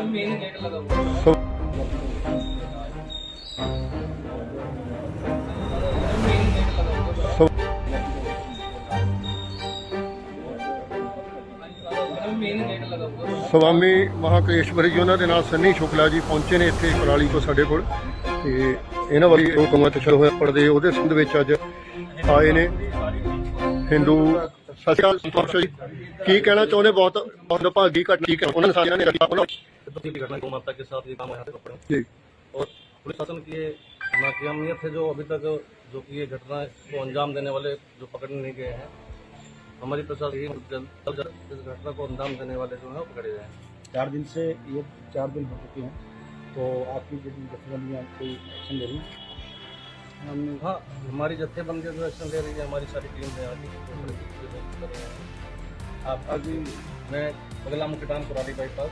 Main gate लगा हुआ है मेन गेट लगा हुआ है मेन गेट लगा हुआ है ਸਵਾਮੀ ਮਹਾਕਲੇਸ਼ਵਰੀ ਜੀ ਉਹਨਾਂ ਦੇ ਨਾਲ ਸੰਨੀ ਸ਼ੁਕਲਾ ਜੀ ਪਹੁੰਚੇ ਨੇ ਇੱਥੇ ਕੁਰਾਲੀ ਤੋਂ ਸਾਡੇ ਕੋਲ ਤੇ ਇਹਨਾਂ ਵਾਲੀ ਜੋ ਕਮਾ ਤੇ ਚਲ ਹੋਇਆ ਪੜਦੇ ਉਹਦੇ ਸੰਬੰਧ ਵਿੱਚ ਅੱਜ ਆਏ ਨੇ ਹਿੰਦੂ ਸਤਿ ਸ਼੍ਰੀ ਅਕਾਲ ਸੰਤੋਸ਼ ਜੀ ਕੀ ਕਹਿਣਾ ਚਾਹੁੰਦੇ ਬਹੁਤ ਬਹੁਤ ਭਾਗੀ ਘਟਨਾ ਕੀ ਉਹਨਾਂ ਨੇ ਸਾਰਿਆਂ ਨੇ ਰੱਖਿਆ ਉਹਨਾਂ की घटना गौ माता के साथ ये काम यहाँ पे कपड़े। और पुलिस शासन की ये नाकामियत है जो अभी तक जो कि ये घटना को अंजाम देने वाले जो पकड़े नहीं गए हैं। हमारी प्रशासन यही इस घटना को अंजाम देने वाले जो है पकड़े जाएँ चार दिन से ये चार दिन हो चुके हैं। तो आपकी जो गठबंदियाँ कोई एक्शन ले रही हैं? हम हाँ हमारी जत्थेबंदी जो एक्शन ले रही है हमारी सारी टीम है आगे हैं। आप अभी मैं अगला मुकटान कुराली बाईपास।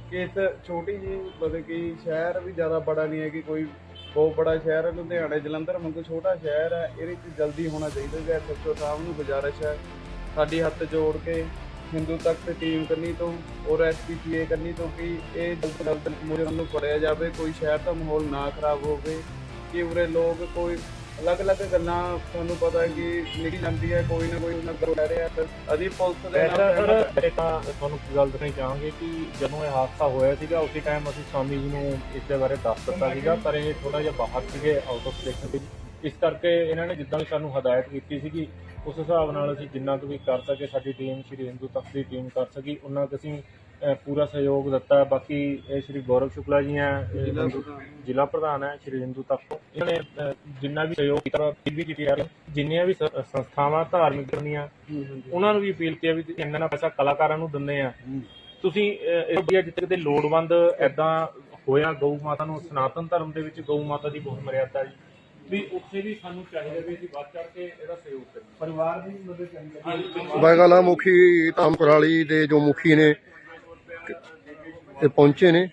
ਕਿ ਇਸ ਛੋਟੀ ਜੀ ਮਤਲਬ ਕਿ ਸ਼ਹਿਰ ਵੀ ਜ਼ਿਆਦਾ ਬੜਾ ਨਹੀਂ ਹੈ ਕਿ ਕੋਈ ਬਹੁਤ ਬੜਾ ਸ਼ਹਿਰ ਹੈ, ਲੁਧਿਆਣਾ, ਜਲੰਧਰ ਵਾਂਗੂ ਛੋਟਾ ਸ਼ਹਿਰ ਹੈ, ਇਹਦੇ 'ਚ ਜਲਦੀ ਹੋਣਾ ਚਾਹੀਦਾ ਹੈ ਸੱਚੋ ਸਾਹਿਬ ਨੂੰ ਗੁਜ਼ਾਰਿਸ਼ ਹੈ ਸਾਡੀ ਹੱਥ ਜੋੜ ਕੇ ਹਿੰਦੂ ਤਖਤ ਟੀਮ ਕਰਨੀ ਤੋਂ ਔਰ ਐਸਪੀਸੀਏ ਕਰਨੀ ਤੋਂ ਕਿ ਇਹ ਜਲਦ ਤੋਂ ਜਲਦ ਮੁਜਰਮ ਨੂੰ ਫੜਿਆ ਜਾਵੇ, ਕੋਈ ਸ਼ਹਿਰ ਦਾ ਮਾਹੌਲ ਨਾ ਖਰਾਬ ਹੋਵੇ, ਕਿ ਉਰੇ ਲੋਕ ਕੋਈ ਅਲੱਗ-ਅਲੱਗ ਗੱਲਾਂ ਤੁਹਾਨੂੰ ਪਤਾ ਹੈ ਕਿ ਨਿਕਲ ਜਾਂਦੀ ਹੈ ਕੋਈ ਨਾ ਕੋਈ ਉਹਨਾਂ ਕਰੋ ਲੈ ਰਿਹਾ ਤਾਂ ਅਸੀਂ ਪੁਲਿਸ ਦੇ ਨਾਲ ਸਰ ਤੁਹਾਨੂੰ ਇੱਕ ਗੱਲ ਦੱਸਣੀ ਚਾਹਾਂਗੇ ਕਿ ਜਦੋਂ ਇਹ ਹਾਦਸਾ ਹੋਇਆ ਸੀਗਾ ਉਸੇ ਟਾਈਮ ਅਸੀਂ ਸਵਾਮੀ ਜੀ ਨੂੰ ਇਸ ਦੇ ਬਾਰੇ ਦੱਸ ਦਿੱਤਾ ਸੀਗਾ ਪਰ ਇਹ ਥੋੜਾ ਜਿਹਾ ਬਾਹਰ ਸੀਗੇ ਆਊਟ ਆਫ ਸਟੇਸ਼ਨ ਇਸ ਕਰਕੇ ਇਹਨਾਂ ਨੇ ਜਿੱਦਾਂ ਵੀ ਸਾਨੂੰ ਹਦਾਇਤ ਕੀਤੀ ਸੀਗੀ ਉਸ ਹਿਸਾਬ ਨਾਲ ਅਸੀਂ ਜਿੰਨਾ ਕੁ ਵੀ ਕਰ ਸਕੇ ਸਾਡੀ ਟੀਮ ਸ਼੍ਰੀ ਹਿੰਦੂ ਤਖਤ ਦੀ ਟੀਮ ਕਰ ਸਕੀ ਉਹਨਾਂ ਕੁ ਅਸੀਂ ਪੂਰਾ ਸਹਿਯੋਗ ਦਿੱਤਾ ਬਾਕੀ ਇਹ ਸ਼੍ਰੀ ਗੌਰਵ ਸ਼ੁਕਲਾ ਜੀ ਹੈ ਜ਼ਿਲ੍ਹਾ ਪ੍ਰਧਾਨ ਹੈ। ਸ਼੍ਰੀ ਰਿੰਦੂ ਤੱਕ ਇਹਨਾਂ ਨੇ ਜਿੰਨਾ ਵੀ ਸਹਿਯੋਗ ਕੀਤਾ ਪੀਬੀਜੀਟੀਆਰ ਜਿੰਨੀਆਂ ਵੀ ਸੰਸਥਾਵਾਂ ਧਾਰਮਿਕ ਕਰਨੀਆਂ ਉਹਨਾਂ ਨੂੰ ਵੀ ਅਪੀਲ ਕੀਤੀ ਵੀ ਤੁਸੀਂ ਇੰਨਾ ਪੈਸਾ ਕਲਾਕਾਰਾਂ ਨੂੰ ਦਿੰਦੇ ਆ। ਤੁਸੀਂ ਇਹ ਵੀ ਆ ਲੋੜਵੰਦ ਐਦਾਂ ਹੋਇਆ ਗਊ ਮਾਤਾ ਨੂੰ ਸਨਾਤਨ ਧਰਮ ਦੇ ਵਿੱਚ ਗਊ ਮਾਤਾ ਦੀ ਬਹੁਤ ਮਰਿਆਦਾ ਜੀ। ਵੀ ਉੱਥੇ ਵੀ ਸਾਨੂੰ ਚਾਹੀਦਾ ਵੀ ਅਸੀਂ ਵੱਧ ਚੜ ਕੇ ਇਹਦਾ ਸਹਿਯੋਗ ਕਰੀਏ। ਪਰਿਵਾਰ ਦੀ ਮਦਦ ਚਾਹੀਦੀ ਹੈ। ਬੈਗਾਲਾ ਮੁਖੀ ਧਾਮ ਕੁਰਾਲੀ ਦੇ ਜੋ ਮੁਖੀ ਨੇ ਇਹ ਪਹੁੰਚੇ ਨੇ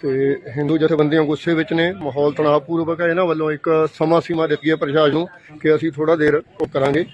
ਤੇ ਹਿੰਦੂ ਜਥੇਬੰਦੀਆਂ ਗੁੱਸੇ ਵਿੱਚ ਨੇ, ਮਾਹੌਲ ਤਣਾਅਪੂਰਵਕ ਹੈ, ਇਹਨਾਂ ਵੱਲੋਂ ਇੱਕ ਸਮਾਂ ਸੀਮਾ ਦਿੱਤੀ ਹੈ ਪ੍ਰਸ਼ਾਸਨ ਨੂੰ ਕਿ ਅਸੀਂ ਥੋੜਾ ਦੇਰ ਉਹ ਕਰਾਂਗੇ।